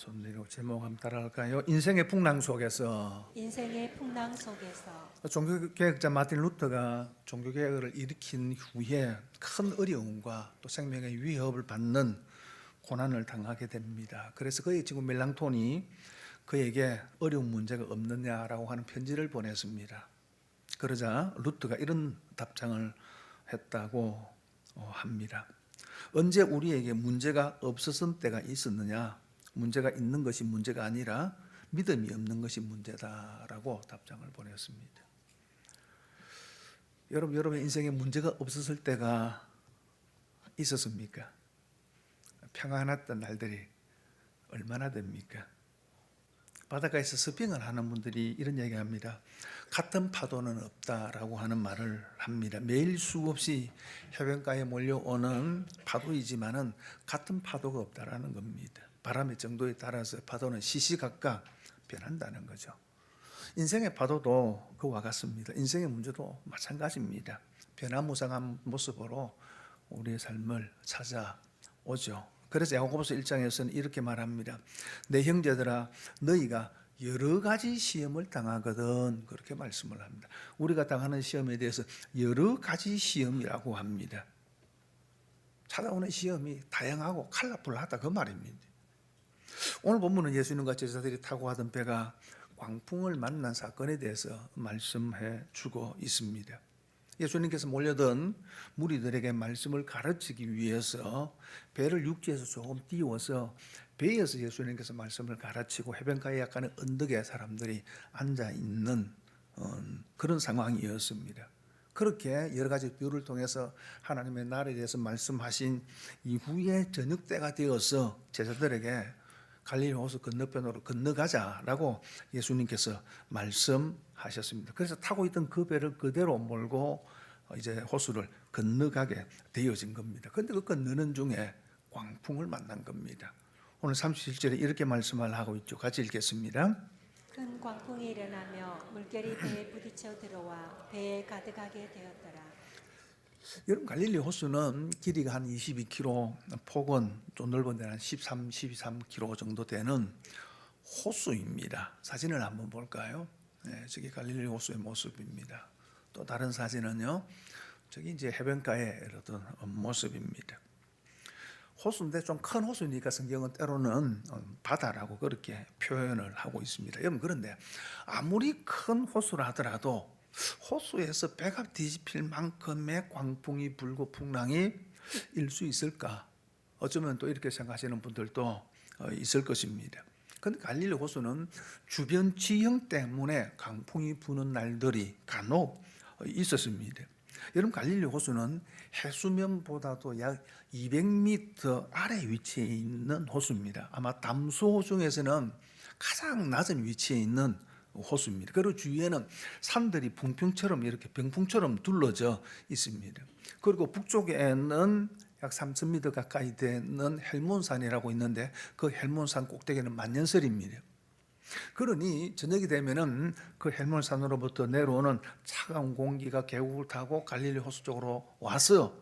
손 내리고 제목 한번 따라할까요? 인생의 풍랑 속에서 인생의 풍랑 속에서 종교개혁자 마틴 루터가 종교개혁을 일으킨 후에 큰 어려움과 또 생명의 위협을 받는 고난을 당하게 됩니다. 그래서 그의 친구 멜랑톤이 그에게 어려운 문제가 없느냐라고 하는 편지를 보냈습니다. 그러자 루터가 이런 답장을 했다고 어, 합니다. 언제 우리에게 문제가 없었을 때가 있었느냐? 문제가 있는 것이 문제가 아니라 믿음이 없는 것이 문제다라고 답장을 보냈습니다. 여러분, 여러분 인생에 문제가 없었을 때가 있었습니까? 평안했던 날들이 얼마나 됩니까? 바닷가에서 서핑을 하는 분들이 이런 얘기 합니다. 같은 파도는 없다라고 하는 말을 합니다. 매일 수없이 해변가에 몰려오는 파도이지만은 같은 파도가 없다라는 겁니다. 바람의 정도에 따라서 파도는 시시각각 변한다는 거죠. 인생의 파도도 그와 같습니다. 인생의 문제도 마찬가지입니다. 변화무쌍한 모습으로 우리의 삶을 찾아오죠. 그래서 야고보서 1장에서는 이렇게 말합니다. 내 형제들아 너희가 여러 가지 시험을 당하거든 그렇게 말씀을 합니다. 우리가 당하는 시험에 대해서 여러 가지 시험이라고 합니다. 찾아오는 시험이 다양하고 컬러풀하다 그 말입니다. 오늘 본문은 예수님과 제자들이 타고 가던 배가 광풍을 만난 사건에 대해서 말씀해 주고 있습니다. 예수님께서 몰려든 무리들에게 말씀을 가르치기 위해서 배를 육지에서 조금 띄워서 배에서 예수님께서 말씀을 가르치고 해변가에 약간의 언덕에 사람들이 앉아 있는 어, 그런 상황이었습니다. 그렇게 여러 가지 비유를 통해서 하나님의 나라에 대해서 말씀하신 이후에 저녁 때가 되어서 제자들에게 갈릴리 호수 건너편으로 건너가자라고 예수님께서 말씀하셨습니다. 그래서 타고 있던 그 배를 그대로 몰고 이제 호수를 건너가게 되어진 겁니다. 그런데 그 건너는 중에 광풍을 만난 겁니다. 오늘 37절에 이렇게 말씀을 하고 있죠. 같이 읽겠습니다. 큰 광풍이 일어나며 물결이 배에 부딪혀 들어와 배에 가득하게 되었더라. 여러분 갈릴리 호수는 길이가 한 22km, 폭은 좀 넓은 데는 한 13, 12km 정도 되는 호수입니다. 사진을 한번 볼까요? 네, 저기 갈릴리 호수의 모습입니다. 또 다른 사진은요. 저기 이제 해변가의 어떤 모습입니다. 호수인데 좀 큰 호수니까 성경은 때로는 바다라고 그렇게 표현을 하고 있습니다. 여러분 그런데 아무리 큰 호수라 하더라도 호수에서 배가 뒤집힐 만큼의 광풍이 불고 풍랑이 일 수 있을까? 어쩌면 또 이렇게 생각하시는 분들도 어, 있을 것입니다. 그런데 갈릴리 호수는 주변 지형 때문에 강풍이 부는 날들이 간혹 있었습니다. 여러분 갈릴리 호수는 해수면보다도 약 200m 아래 위치에 있는 호수입니다. 아마 담소 중에서는 가장 낮은 위치에 있는 호수입니다. 그리고 주위에는 산들이 풍풍처럼 이렇게 병풍처럼 둘러져 있습니다. 그리고 북쪽에는 약 3,000m 가까이 되는 헬몬산이라고 있는데 그 헬몬산 꼭대기는 만년설입니다. 그러니 저녁이 되면은 그 헬몬산으로부터 내려오는 차가운 공기가 계곡을 타고 갈릴리 호수 쪽으로 와서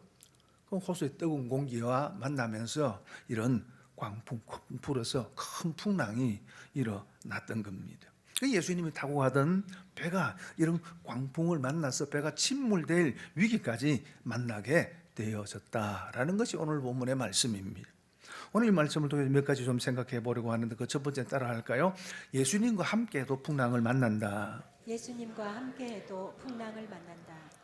그 호수의 뜨거운 공기와 만나면서 이런 광풍 불어서 큰 풍랑이 일어났던 겁니다. 그 예수님이 타고 가던 배가 이런 광풍을 만나서 배가 침몰될 위기까지 만나게 되어졌다라는 것이 오늘 본문의 말씀입니다. 오늘 이 말씀을 통해서 몇 가지 좀 생각해 보려고 하는데 그 첫 번째 따라 할까요? 예수님과 함께도 풍랑을 만난다. 예수님과 함께해도 풍랑을 만난다.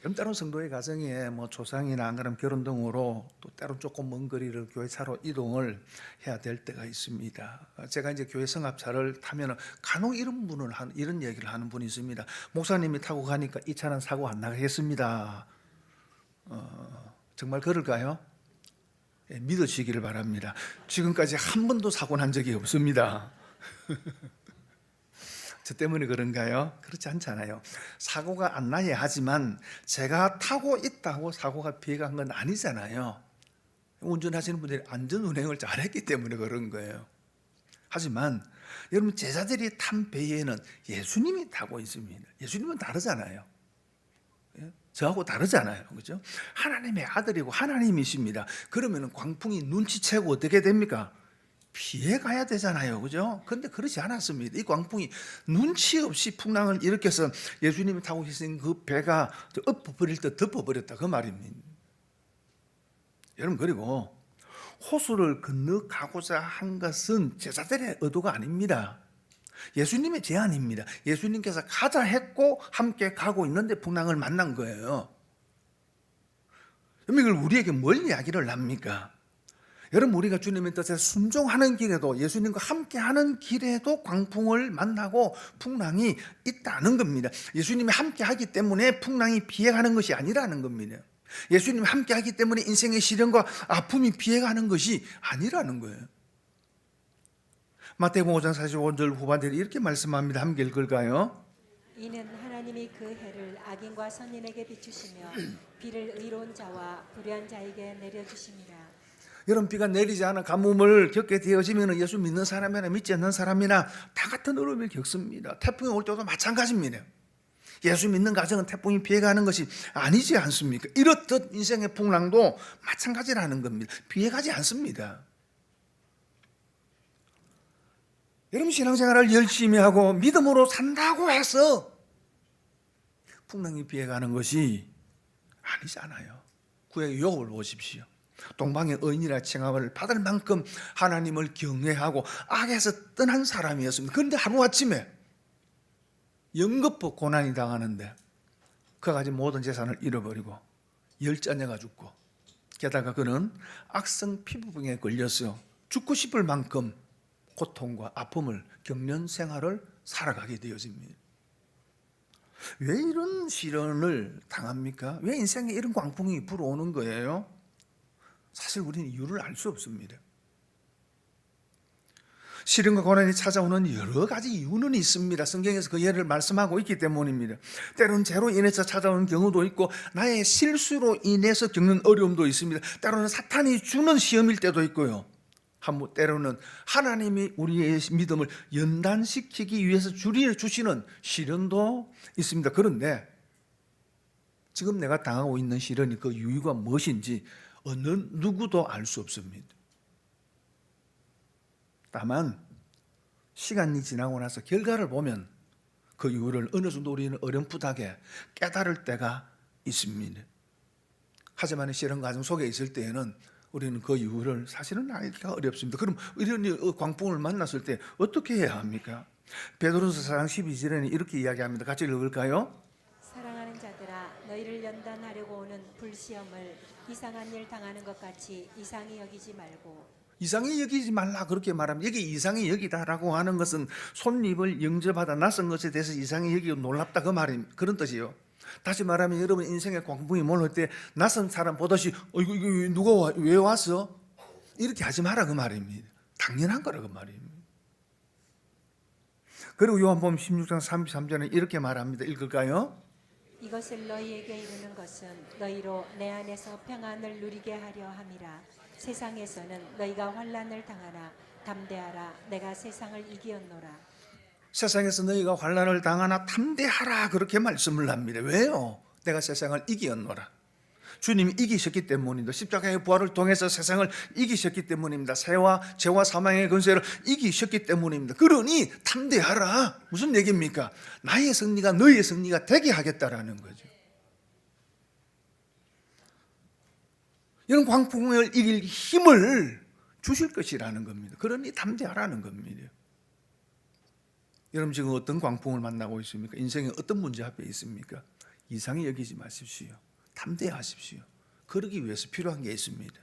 그럼 때론 성도의 가정에 뭐 조상이나 안 그러면 결혼 등으로 또 때론 조금 먼 거리를 교회차로 이동을 해야 될 때가 있습니다. 제가 이제 교회 성합차를 타면 간혹 이런 분을 한 이런 얘기를 하는 분이 있습니다. 목사님이 타고 가니까 이 차는 사고 안 나겠습니다. 어, 정말 그럴까요? 예, 믿으시기를 바랍니다. 지금까지 한 번도 사고 난 적이 없습니다. 저 때문에 그런가요? 그렇지 않잖아요. 사고가 안 나야 하지만 제가 타고 있다고 사고가 피해간 건 아니잖아요. 운전하시는 분들이 안전 운행을 잘했기 때문에 그런 거예요. 하지만 여러분 제자들이 탄 배에는 예수님이 타고 있습니다. 예수님은 다르잖아요. 예? 저하고 다르잖아요. 그죠? 하나님의 아들이고 하나님이십니다. 그러면 광풍이 눈치채고 어떻게 됩니까? 피해 가야 되잖아요. 그죠? 근데 그렇지 않았습니다. 이 광풍이 눈치 없이 풍랑을 일으켜서 예수님이 타고 계신 그 배가 엎어버릴 때 덮어버렸다. 그 말입니다. 여러분, 그리고 호수를 건너가고자 한 것은 제자들의 의도가 아닙니다. 예수님의 제안입니다. 예수님께서 가자 했고 함께 가고 있는데 풍랑을 만난 거예요. 그럼 이걸 우리에게 뭘 이야기를 합니까? 여러분 우리가 주님의 뜻에 순종하는 길에도 예수님과 함께하는 길에도 광풍을 만나고 풍랑이 있다는 겁니다. 예수님이 함께하기 때문에 풍랑이 피해가는 것이 아니라는 겁니다. 예수님이 함께하기 때문에 인생의 시련과 아픔이 피해가는 것이 아니라는 거예요. 마태복음 5장 45절 후반절에 이렇게 말씀합니다. 함께 읽을까요? 이는 하나님이 그 해를 악인과 선인에게 비추시며 비를 의로운 자와 불의한 자에게 내려주심이라. 여러분 비가 내리지 않아 가뭄을 겪게 되어지면 예수 믿는 사람이나 믿지 않는 사람이나 다 같은 어려움을 겪습니다. 태풍이 올 때도 마찬가지입니다. 예수 믿는 가정은 태풍이 피해가는 것이 아니지 않습니까? 이렇듯 인생의 풍랑도 마찬가지라는 겁니다. 피해가지 않습니다. 여러분 신앙생활을 열심히 하고 믿음으로 산다고 해서 풍랑이 피해가는 것이 아니잖아요. 구의 유혹을 보십시오. 동방의 의인이라 칭함을 받을 만큼 하나님을 경외하고 악에서 떠난 사람이었습니다. 그런데 하루아침에 연거푸 고난이 당하는데 그가 가진 모든 재산을 잃어버리고 열자녀가 죽고 게다가 그는 악성 피부병에 걸려서 죽고 싶을 만큼 고통과 아픔을 겪는 생활을 살아가게 되어집니다. 왜 이런 시련을 당합니까? 왜 인생에 이런 광풍이 불어오는 거예요? 사실 우리는 이유를 알 수 없습니다. 시련과 고난이 찾아오는 여러 가지 이유는 있습니다. 성경에서 그 예를 말씀하고 있기 때문입니다. 때로는 죄로 인해서 찾아오는 경우도 있고 나의 실수로 인해서 겪는 어려움도 있습니다. 때로는 사탄이 주는 시험일 때도 있고요. 한번 때로는 하나님이 우리의 믿음을 연단시키기 위해서 주시는 시련도 있습니다. 그런데 지금 내가 당하고 있는 시련이 그 이유가 무엇인지 어느 누구도 알 수 없습니다. 다만 시간이 지나고 나서 결과를 보면 그 이유를 어느 정도 우리는 어렴풋하게 깨달을 때가 있습니다. 하지만 시련 과정 속에 있을 때에는 우리는 그 이유를 사실은 알기가 어렵습니다. 그럼 이런 광풍을 만났을 때 어떻게 해야 합니까? 베드로서 4장 12절에는 이렇게 이야기합니다. 같이 읽을까요? 너희를 연단하려고 오는 불시험을 이상한 일 당하는 것 같이 이상히 여기지 말고 이상히 여기지 말라 그렇게 말하면 여기 이상히 여기다라고 하는 것은 손님을 영접하다 낯선 것에 대해서 이상히 여기고 놀랍다 그 말이 그런 뜻이요. 다시 말하면 여러분 인생의 광풍이 몰릴 때 낯선 사람 보듯이 어 이거 이거 누가 와, 왜 왔어? 이렇게 하지 마라 그 말입니다. 당연한 거라 그 말입니다. 그리고 요한복음 16장 33절에 이렇게 말합니다. 읽을까요? 이것을 너희에게 이르는 것은 너희로 내 안에서 평안을 누리게 하려 함이라 세상에서는 너희가 환난을 당하나 담대하라 내가 세상을 이기었노라 세상에서 너희가 환란을 당하나 탐대하라 그렇게 말씀을 합니다. 왜요? 내가 세상을 이기었노라. 주님이 이기셨기 때문입니다. 십자가의 부활을 통해서 세상을 이기셨기 때문입니다. 새와 죄와 사망의 권세를 이기셨기 때문입니다. 그러니 탐대하라. 무슨 얘기입니까? 나의 승리가 너의 승리가 되게 하겠다라는 거죠. 이런 광풍을 이길 힘을 주실 것이라는 겁니다. 그러니 담대하라는 겁니다. 여러분 지금 어떤 광풍을 만나고 있습니까? 인생에 어떤 문제 앞에 있습니까? 이상히 여기지 마십시오. 담대하십시오. 그러기 위해서 필요한 게 있습니다.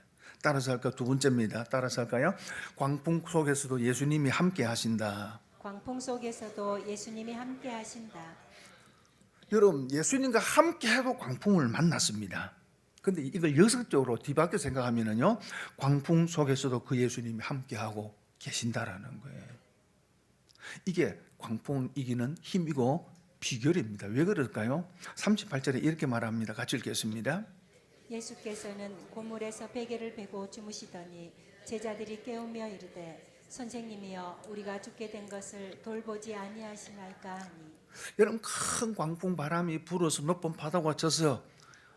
따라서 할까 두 번째입니다. 따라서 할까요? 광풍 속에서도 예수님이 함께 하신다. 광풍 속에서도 예수님이 함께 하신다 여러분 예수님과 함께 해도 광풍을 만났습니다. 근데 이걸 역설적으로 뒤바뀌어 생각하면은요. 광풍 속에서도 그 예수님이 함께 하고 계신다라는 거예요. 이게 광풍 이기는 힘이고 비결입니다. 왜 그럴까요? 38절에 이렇게 말합니다. 같이 읽겠습니다. 예수께서는 고물에서 베개를 베고 주무시더니 제자들이 깨우며 이르되 선생님이여 우리가 죽게 된 것을 돌보지 아니하시나이까 하니 여러분 큰 광풍 바람이 불어서 높은 파도가 쳐서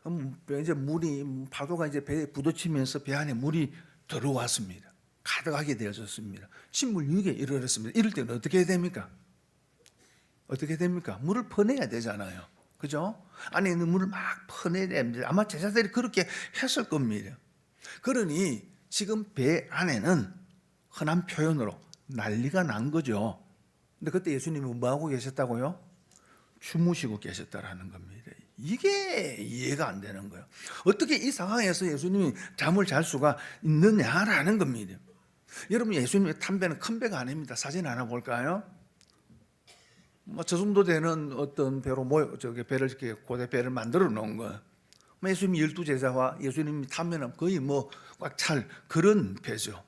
음, 이제 물이 파도가 이제 배에 부딪히면서 배 안에 물이 들어왔습니다. 가득하게 되어졌습니다. 식물 위기에 이르렀습니다. 이럴 때는 어떻게 해야 됩니까? 어떻게 됩니까? 물을 퍼내야 되잖아요. 그죠? 안에 있는 물을 막 퍼내야 됩니다. 아마 제자들이 그렇게 했을 겁니다. 그러니 지금 배 안에는 흔한 표현으로 난리가 난 거죠. 근데 그때 예수님이 뭐하고 계셨다고요? 주무시고 계셨다라는 겁니다. 이게 이해가 안 되는 거예요. 어떻게 이 상황에서 예수님이 잠을 잘 수가 있느냐라는 겁니다. 여러분 예수님의 담배는 큰 배가 아닙니다. 사진 하나 볼까요? 뭐저 정도 되는 어떤 배로 모여 저기 배를 이렇게 고대 배를 만들어 놓은 거예요. 뭐 예수님 열두 제자와 예수님이 타면은 거의 뭐 꽉 찰 그런 배죠.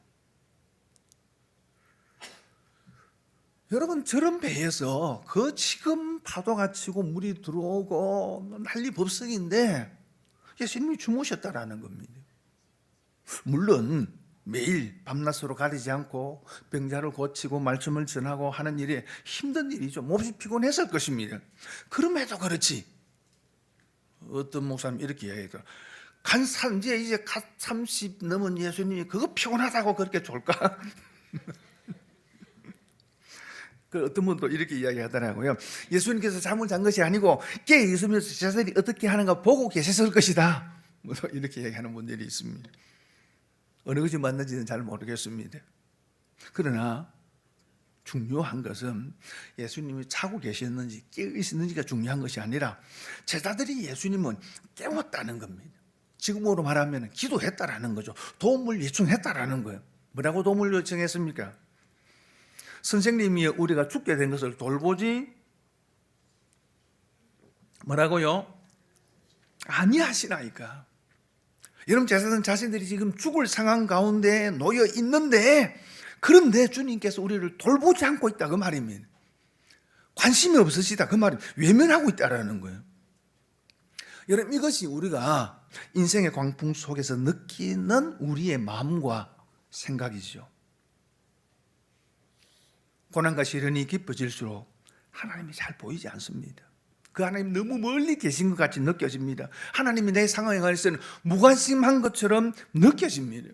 여러분 저런 배에서 그 지금 파도가 치고 물이 들어오고 난리 법석인데 예수님이 주무셨다라는 겁니다. 물론 매일 밤낮으로 가리지 않고 병자를 고치고 말씀을 전하고 하는 일이 힘든 일이죠. 몹시 피곤했을 것입니다. 그럼에도 그렇지. 어떤 목사님 이렇게 이야기해요. 간 산, 이제 이제 갓30 넘은 예수님이 그거 피곤하다고 그렇게 졸까? 그 어떤 분도 이렇게 이야기하더라고요. 예수님께서 잠을 잔 것이 아니고 깨 있으면서 제자들이 어떻게 하는가 보고 계셨을 것이다. 뭐 이렇게 얘기하는 분들이 있습니다. 어느 것이 맞는지는 잘 모르겠습니다. 그러나 중요한 것은 예수님이 자고 계셨는지 깨어 있었는지가 중요한 것이 아니라 제자들이 예수님은 깨웠다는 겁니다. 지금으로 말하면 기도했다라는 거죠. 도움을 요청했다라는 거예요. 뭐라고 도움을 요청했습니까? 선생님이 우리가 죽게 된 것을 돌보지 뭐라고요? 아니하시나이까. 여러분 제사장 자신들이 지금 죽을 상황 가운데 놓여 있는데 그런데 주님께서 우리를 돌보지 않고 있다 그 말입니다. 관심이 없으시다 그 말이 외면하고 있다라는 거예요. 여러분 이것이 우리가 인생의 광풍 속에서 느끼는 우리의 마음과 생각이죠. 고난과 시련이 깊어질수록 하나님이 잘 보이지 않습니다. 그 하나님 너무 멀리 계신 것 같이 느껴집니다. 하나님이 내 상황에 관해서는 무관심한 것처럼 느껴집니다.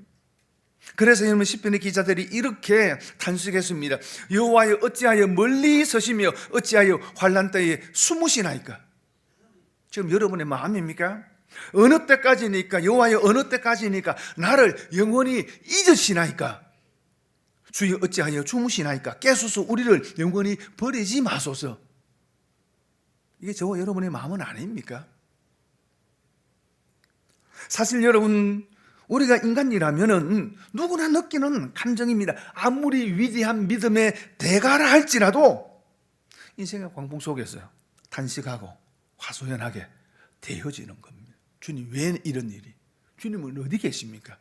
그래서 여러분 시편의 기자들이 이렇게 단식했습니다. 여호와여 어찌하여 멀리 서시며 어찌하여 환란 때에 숨으시나이까? 지금 여러분의 마음입니까? 어느 때까지니까 여호와여 어느 때까지니까 나를 영원히 잊으시나이까? 주여 어찌하여 주무시나이까? 깨소서 우리를 영원히 버리지 마소서. 이게 저와 여러분의 마음은 아닙니까? 사실 여러분 우리가 인간이라면은 누구나 느끼는 감정입니다. 아무리 위대한 믿음의 대가라 할지라도 인생의 광풍 속에서 단식하고 화소연하게 되어지는 겁니다. 주님 왜 이런 일이? 주님은 어디 계십니까?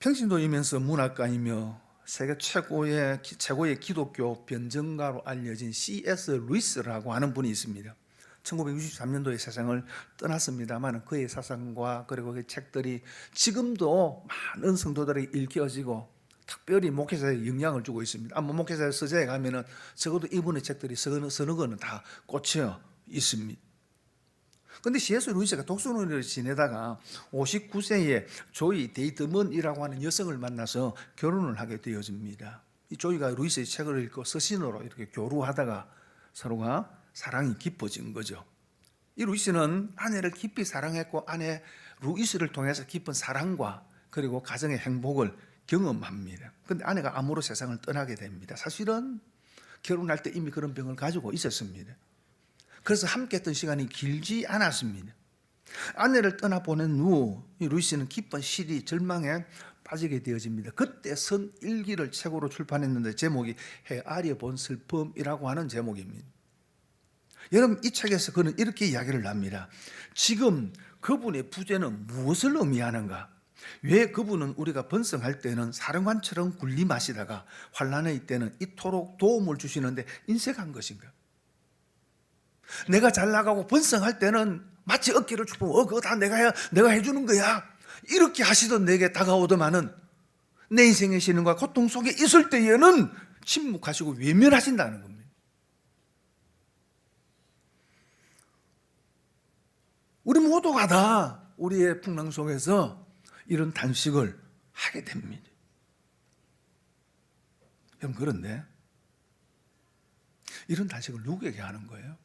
평신도이면서 문학가이며 세계 최고의 최고의 기독교 변증가로 알려진 C.S. 루이스라고 하는 분이 있습니다. 1963년도에 세상을 떠났습니다만 그의 사상과 그리고 그 책들이 지금도 많은 성도들에게 읽혀지고 특별히 목회자에 영향을 주고 있습니다. 아마 목회자 서재에 가면은 적어도 이분의 책들이 서너, 서너 권은 다 꽂혀 있습니다. 근데 C.S. 루이스가 독서노를 지내다가 59세에 조이 데이트먼이라고 하는 여성을 만나서 결혼을 하게 되어집니다. 이 조이가 루이스의 책을 읽고 서신으로 이렇게 교류하다가 서로가 사랑이 깊어진 거죠. 이 루이스는 아내를 깊이 사랑했고 아내 루이스를 통해서 깊은 사랑과 그리고 가정의 행복을 경험합니다. 근데 아내가 암으로 세상을 떠나게 됩니다. 사실은 결혼할 때 이미 그런 병을 가지고 있었습니다. 그래서 함께 했던 시간이 길지 않았습니다. 아내를 떠나보낸 후 루이스는 깊은 시리 절망에 빠지게 되어집니다. 그때 선 일기를 책으로 출판했는데 제목이 헤아려 본 슬픔이라고 하는 제목입니다. 여러분 이 책에서 그는 이렇게 이야기를 합니다. 지금 그분의 부재는 무엇을 의미하는가? 왜 그분은 우리가 번성할 때는 사령관처럼 군림하시다가 환란의 때는 이토록 도움을 주시는데 인색한 것인가? 내가 잘 나가고 번성할 때는 마치 어깨를 축복, 어, 그거 다 내가 해, 내가 해주는 거야. 이렇게 하시던 내게 다가오더만은 내 인생의 시련과 고통 속에 있을 때에는 침묵하시고 외면하신다는 겁니다. 우리 모두가 다 우리의 풍랑 속에서 이런 단식을 하게 됩니다. 여러분 그런데 이런 단식을 누구에게 하는 거예요?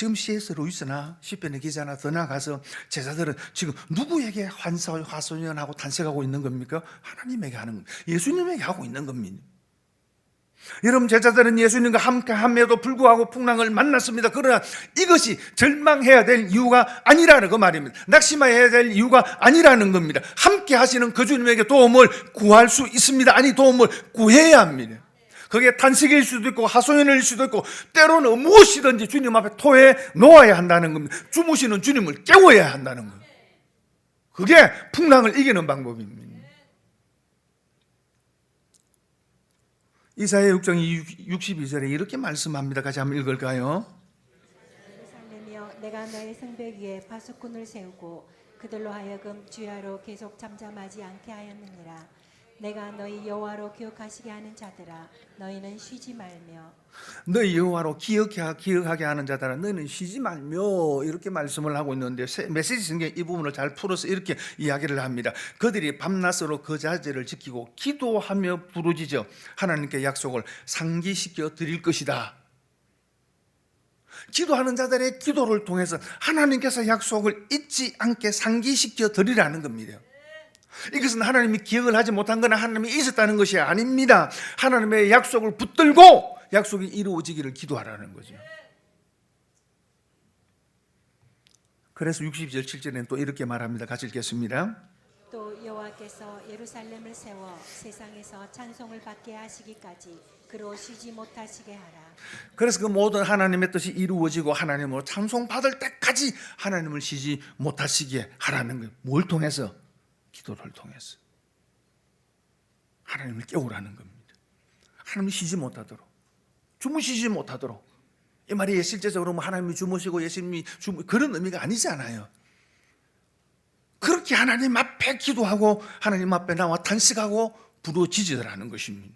지금 C.S. 루이스나 시편의 기자나 더 나아가서 제자들은 지금 누구에게 환사, 화소연하고 단식하고 있는 겁니까? 하나님에게 하는 겁니다. 예수님에게 하고 있는 겁니다. 여러분 제자들은 예수님과 함께 함에도 불구하고 풍랑을 만났습니다. 그러나 이것이 절망해야 될 이유가 아니라는 그 말입니다. 낙심해야 될 이유가 아니라는 겁니다. 함께 하시는 그 주님에게 도움을 구할 수 있습니다. 아니 도움을 구해야 합니다. 그게 단식일 수도 있고 하소연일 수도 있고 때로는 무엇이든지 주님 앞에 토해 놓아야 한다는 겁니다. 주무시는 주님을 깨워야 한다는 거예요. 그게 풍랑을 이기는 방법입니다. 이사야 6장 62절에 이렇게 말씀합니다. 같이 한번 읽을까요? 내가 너의 성벽 위에 파수꾼을 세우고 그들로 하여금 주야로 계속 잠잠하지 않게 하였느니라 내가 너희 여호와로 기억하시게 하는 자들아 너희는 쉬지 말며 너희 여호와로 기억해 기억하게 하는 자들아 너희는 쉬지 말며 이렇게 말씀을 하고 있는데 세- 메시지 성경 이 부분을 잘 풀어서 이렇게 이야기를 합니다. 그들이 밤낮으로 그 자제를 지키고 기도하며 부르짖어 하나님께 약속을 상기시켜 드릴 것이다. 기도하는 자들의 기도를 통해서 하나님께서 약속을 잊지 않게 상기시켜 드리라는 겁니다. 이것은 하나님이 기억을 하지 못한 거나 하나님이 있었다는 것이 아닙니다. 하나님의 약속을 붙들고 약속이 이루어지기를 기도하라는 거죠. 그래서 62절 7절에는 또 이렇게 말합니다. 같이 읽겠습니다. 또 여호와께서 예루살렘을 세워 세상에서 찬송을 받게 하시기까지 그로 쉬지 못하시게 하라 그래서 그 모든 하나님의 뜻이 이루어지고 하나님으로 찬송 받을 때까지 하나님을 쉬지 못하시게 하라는 거예요. 뭘 통해서? 기도를 통해서. 하나님을 깨우라는 겁니다. 하나님이 쉬지 못하도록. 주무시지 못하도록. 이 말이 실제적으로 뭐 하나님이 주무시고 예수님이 주무 그런 의미가 아니잖아요. 그렇게 하나님 앞에 기도하고 하나님 앞에 나와 단식하고 부르짖으라는 것입니다.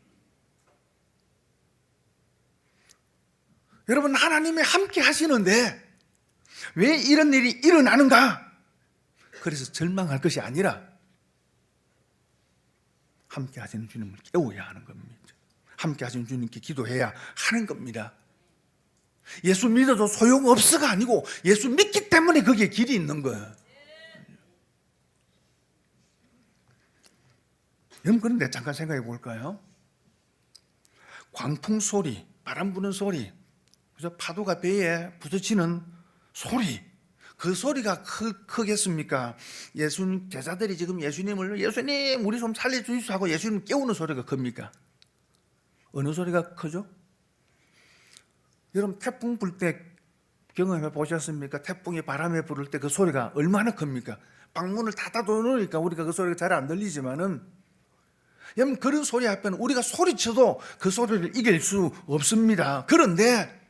여러분 하나님이 함께 하시는데 왜 이런 일이 일어나는가? 그래서 절망할 것이 아니라 함께 하시는 주님을 깨워야 하는 겁니다. 함께 하시는 주님께 기도해야 하는 겁니다. 예수 믿어도 소용없어가 아니고 예수 믿기 때문에 거기에 길이 있는 거예요. 여러분 그런데 잠깐 생각해 볼까요? 광풍 소리, 바람 부는 소리, 그죠? 파도가 배에 부딪히는 소리. 그 소리가 크, 크겠습니까? 예수님 제자들이 지금 예수님을 예수님 우리 좀 살려주시오 하고 예수님 깨우는 소리가 큽니까? 어느 소리가 크죠? 여러분 태풍 불 때 경험해 보셨습니까? 태풍이 바람에 부를 때그 소리가 얼마나 큽니까? 방문을 닫아 놓으니까 우리가 그 소리가 잘 안 들리지만은 여러분 그런 소리 앞에는 우리가 소리쳐도 그 소리를 이길 수 없습니다. 그런데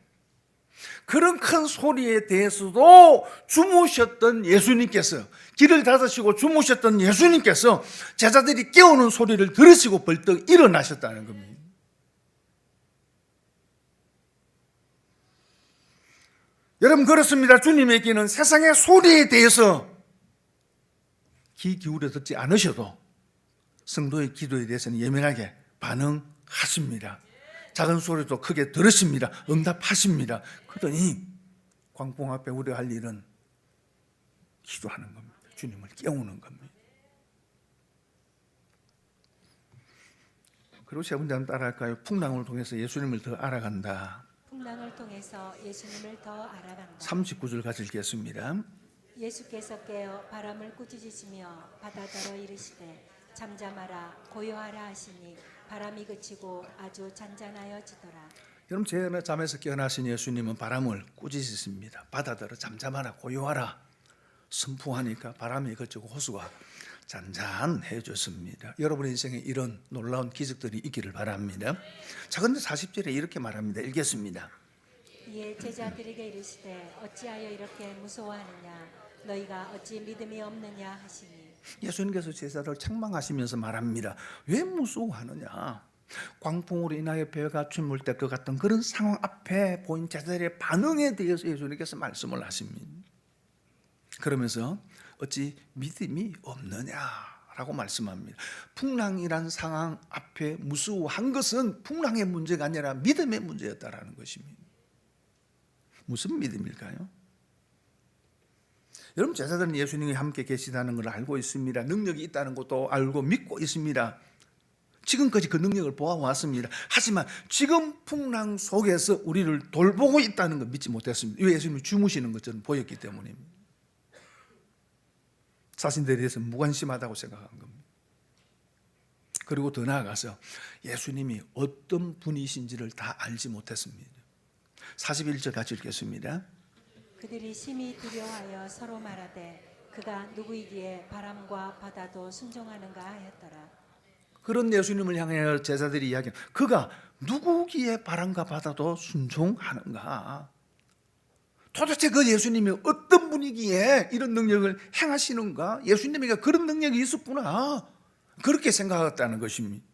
그런 큰 소리에 대해서도 주무셨던 예수님께서 길을 닫으시고 주무셨던 예수님께서 제자들이 깨우는 소리를 들으시고 벌떡 일어나셨다는 겁니다. 여러분 그렇습니다. 주님에게는 세상의 소리에 대해서 귀 기울여 듣지 않으셔도 성도의 기도에 대해서는 예민하게 반응하십니다. 작은 소리도 크게 들으십니다. 응답하십니다. 그러니 광풍 앞에 우리가 할 일은 기도하는 겁니다. 주님을 깨우는 겁니다. 그리고 세 번째 한번 따라할까요? 풍랑을 통해서 예수님을 더 알아간다. 풍랑을 통해서 예수님을 더 알아간다 39절 같이 읽겠습니다. 예수께서 깨어 바람을 꾸짖으시며 바다더러 이르시되 잠잠하라 고요하라 하시니 바람이 그치고 아주 잔잔하여지더라 여러분 제 잠에서 깨어나신 예수님은 바람을 꾸짖으십니다. 바다들어 잠잠하라 고요하라 선풍하니까 바람이 그치고 호수가 잔잔해졌습니다. 여러분의 인생에 이런 놀라운 기적들이 있기를 바랍니다. 자 근데 40절에 이렇게 말합니다. 읽겠습니다. 이에 제자들에게 이르시되 어찌하여 이렇게 무서워하느냐 너희가 어찌 믿음이 없느냐 하시니 예수님께서 제자를 책망하시면서 말합니다. 왜 무서워하느냐? 광풍으로 인하여 배가 춤을 때것 같은 그런 상황 앞에 보인 제자들의 반응에 대해서 예수님께서 말씀을 하십니다. 그러면서 어찌 믿음이 없느냐라고 말씀합니다. 풍랑이란 상황 앞에 무수한 것은 풍랑의 문제가 아니라 믿음의 문제였다라는 것입니다. 무슨 믿음일까요? 여러분 제자들은 예수님이 함께 계시다는 걸 알고 있습니다. 능력이 있다는 것도 알고 믿고 있습니다. 지금까지 그 능력을 보아왔습니다. 하지만 지금 풍랑 속에서 우리를 돌보고 있다는 걸 믿지 못했습니다. 왜 예수님이 주무시는 것처럼 보였기 때문입니다. 자신들에 대해서 무관심하다고 생각한 겁니다. 그리고 더 나아가서 예수님이 어떤 분이신지를 다 알지 못했습니다. 41절 같이 읽겠습니다. 그들이 심히 두려워하여 서로 말하되 그가 누구이기에 바람과 바다도 순종하는가 하였더라. 그런 예수님을 향해 제자들이 이야기 그가 누구기에 바람과 바다도 순종하는가? 도대체 그 예수님이 어떤 분이기에 이런 능력을 행하시는가? 예수님에게 그런 능력이 있었구나. 그렇게 생각했다는 것입니다.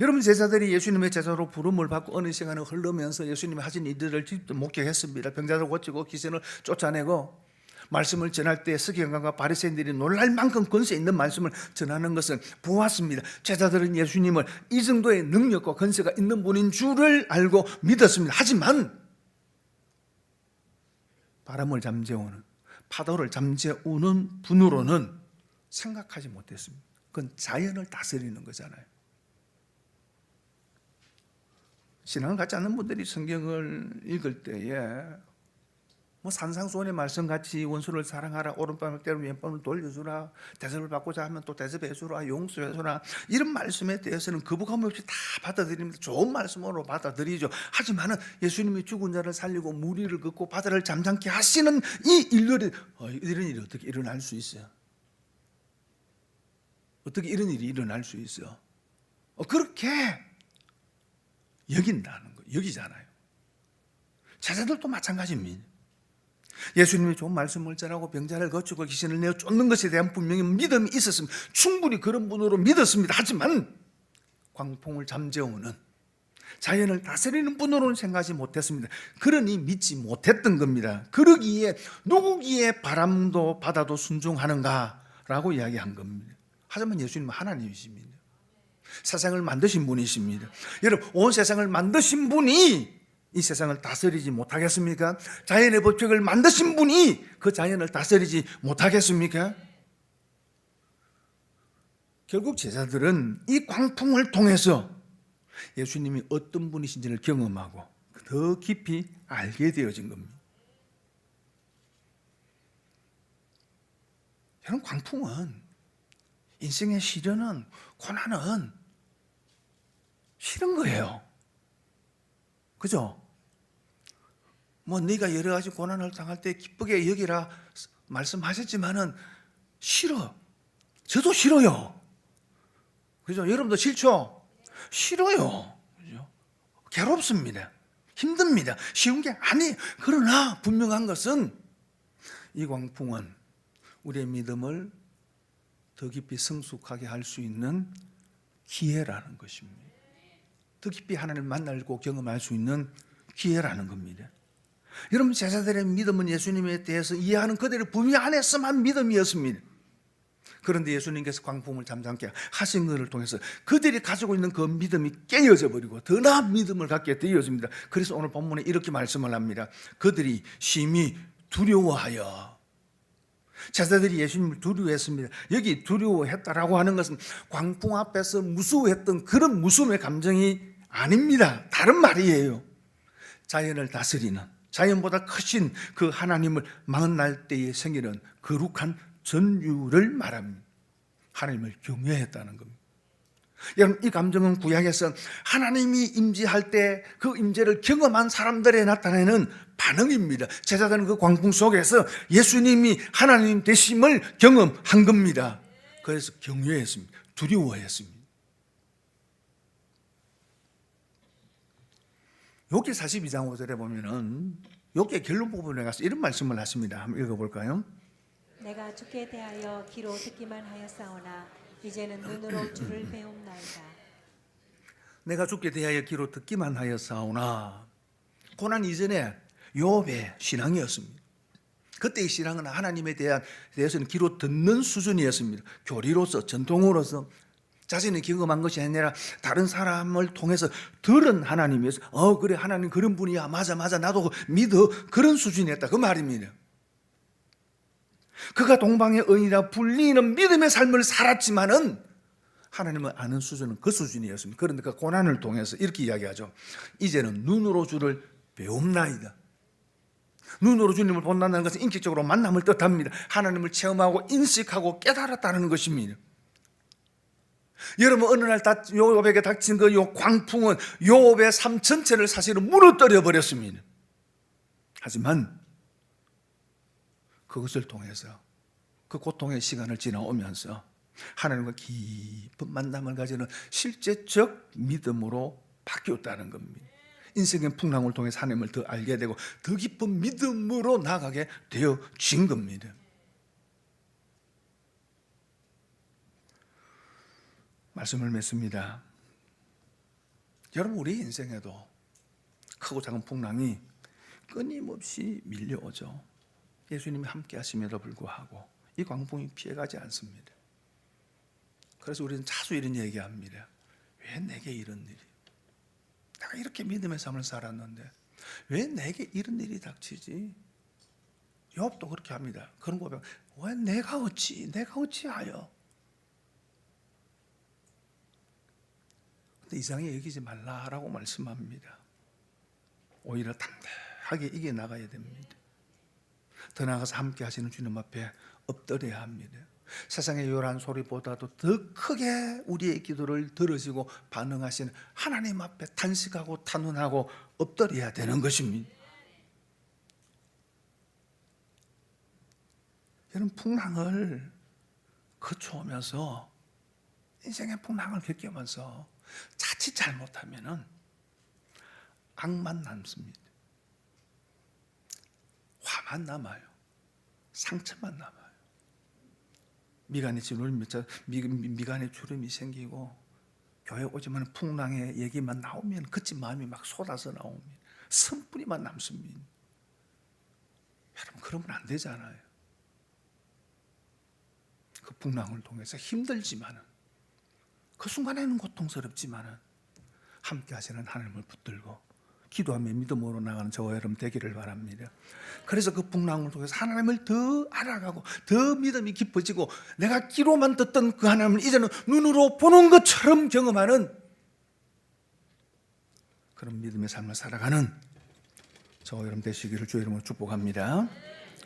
여러분 제자들이 예수님의 제자로 부름을 받고 어느 시간을 흐르면서 예수님이 하신 일들을 목격했습니다. 병자를 고치고 귀신을 쫓아내고 말씀을 전할 때 스기관과 바리새인들이 놀랄 만큼 권세 있는 말씀을 전하는 것을 보았습니다. 제자들은 예수님을 이 정도의 능력과 권세가 있는 분인 줄을 알고 믿었습니다. 하지만 바람을 잠재우는 파도를 잠재우는 분으로는 생각하지 못했습니다. 그건 자연을 다스리는 거잖아요. 신앙을 갖지 않는 분들이 성경을 읽을 때에 뭐 산상수훈의 말씀 같이 원수를 사랑하라 오른밤을 때리면 왼밤을 돌려주라 대접을 받고자 하면 또 대접해주라 용서해주라 이런 말씀에 대해서는 거부감 없이 다 받아들입니다. 좋은 말씀으로 받아들이죠. 하지만은 예수님이 죽은 자를 살리고 무리를 긋고 바다를 잠잠케 하시는 이 일들이 어, 이런 일이 어떻게 일어날 수 있어요? 어떻게 이런 일이 일어날 수 있어 어, 그렇게 여긴다는 거 여기잖아요 제자들도 마찬가지입니다 예수님이 좋은 말씀을 전하고 병자를 거치고 귀신을 내어 쫓는 것에 대한 분명히 믿음이 있었습니다. 충분히 그런 분으로 믿었습니다. 하지만 광풍을 잠재우는 자연을 다스리는 분으로는 생각하지 못했습니다. 그러니 믿지 못했던 겁니다. 그러기에 누구기에 바람도 바다도 순종하는가라고 이야기한 겁니다. 하지만 예수님은 하나님이십니다. 세상을 만드신 분이십니다. 여러분 온 세상을 만드신 분이 이 세상을 다스리지 못하겠습니까? 자연의 법칙을 만드신 분이 그 자연을 다스리지 못하겠습니까? 결국 제자들은 이 광풍을 통해서 예수님이 어떤 분이신지를 경험하고 더 깊이 알게 되어진 겁니다. 여러분 광풍은 인생의 시련은 고난은 싫은 거예요. 그죠? 뭐 네가 여러 가지 고난을 당할 때 기쁘게 여기라 말씀하셨지만은 싫어. 저도 싫어요. 그죠? 여러분도 싫죠? 싫어요. 그죠? 괴롭습니다. 힘듭니다. 쉬운 게 아니. 그러나 분명한 것은 이 광풍은 우리의 믿음을 더 깊이 성숙하게 할 수 있는 기회라는 것입니다. 더 깊이 하나님을 만나고 경험할 수 있는 기회라는 겁니다. 여러분 제자들의 믿음은 예수님에 대해서 이해하는 그들의 분위 안에서만 믿음이었습니다. 그런데 예수님께서 광풍을 잠잠케 하신 것을 통해서 그들이 가지고 있는 그 믿음이 깨어져 버리고 더 나은 믿음을 갖게 되었습니다. 그래서 오늘 본문에 이렇게 말씀을 합니다. 그들이 심히 두려워하여 제자들이 예수님을 두려워했습니다. 여기 두려워했다라고 하는 것은 광풍 앞에서 무서워했던 그런 무서움의 감정이 아닙니다. 다른 말이에요. 자연을 다스리는 자연보다 크신 그 하나님을 만날 때에 생기는 거룩한 전율을 말합니다. 하나님을 경외했다는 겁니다. 여러분 이 감정은 구약에서 하나님이 임재할 때 그 임재를 경험한 사람들에 나타내는 반응입니다. 제자들은 그 광풍 속에서 예수님이 하나님 되심을 경험한 겁니다. 그래서 경외했습니다. 두려워했습니다. 욕기 42장 5절에 보면은 욕기 결론 부분에 가서 이런 말씀을 하십니다. 한번 읽어볼까요? 내가 주께 대하여 귀로 듣기만 하였사오나 이제는 눈으로 주를 배움나이다. 내가 죽게 대하여 귀로 듣기만 하였사오나 고난 이전에 요업의 신앙이었습니다. 그때의 신앙은 하나님에 대한 대해서는 귀로 듣는 수준이었습니다. 교리로서 전통으로서 자신이 경험한 것이 아니라 다른 사람을 통해서 들은 하나님이어서 어 그래 하나님 그런 분이야 맞아 맞아 나도 믿어 그런 수준이었다 그 말입니다. 그가 동방의 의인이라 불리는 믿음의 삶을 살았지만은 하나님을 아는 수준은 그 수준이었습니다. 그런데 그 고난을 통해서 이렇게 이야기하죠. 이제는 눈으로 주를 배움나이다. 눈으로 주님을 본다는 것은 인격적으로 만남을 뜻합니다. 하나님을 체험하고 인식하고 깨달았다는 것입니다. 여러분 어느 날 닥- 요업에게 닥친 그 요 광풍은 요업의 삶 전체를 사실은 무너뜨려 버렸습니다. 하지만 그것을 통해서 그 고통의 시간을 지나오면서 하나님과 깊은 만남을 가지는 실제적 믿음으로 바뀌었다는 겁니다. 인생의 풍랑을 통해서 하나님을 더 알게 되고 더 깊은 믿음으로 나가게 되어진 겁니다. 말씀을 맺습니다. 여러분 우리 인생에도 크고 작은 풍랑이 끊임없이 밀려오죠. 예수님이 함께 하심에도 불구하고 이 광풍이 피해가지 않습니다. 그래서 우리는 자주 이런 얘기합니다. 왜 내게 이런 일이? 내가 이렇게 믿음의 삶을 살았는데 왜 내게 이런 일이 닥치지? 욥도 그렇게 합니다. 그런 고백. 왜 내가 어찌? 내가 어찌하여? 근데 이상히 여기지 말라라고 말씀합니다. 오히려 담대하게 이겨 나가야 됩니다. 더 나아가서 함께 하시는 주님 앞에 엎드려야 합니다. 세상의 요란 소리보다도 더 크게 우리의 기도를 들으시고 반응하시는 하나님 앞에 탄식하고 탄원하고 엎드려야 되는 것입니다. 여러분 풍랑을 거쳐오면서 인생의 풍랑을 겪으면서 자칫 잘못하면은 악만 남습니다. 화만 남아요. 상처만 남아요. 미간에 주름이 미, 미- 미간에 주름이 생기고 교회 오지만 풍랑의 얘기만 나오면 그치 마음이 막 쏟아져 나옵니다. 선뿌리만 남습니다. 여러분 그러면 안 되잖아요. 그 풍랑을 통해서 힘들지만은 그 순간에는 고통스럽지만은 함께 하시는 하나님을 붙들고 기도하며 믿음으로 나가는 저와 여러분 되기를 바랍니다. 그래서 그 풍랑을 통해서 하나님을 더 알아가고 더 믿음이 깊어지고 내가 귀로만 듣던 그 하나님을 이제는 눈으로 보는 것처럼 경험하는 그런 믿음의 삶을 살아가는 저와 여러분 되시기를 주의 이름으로 축복합니다.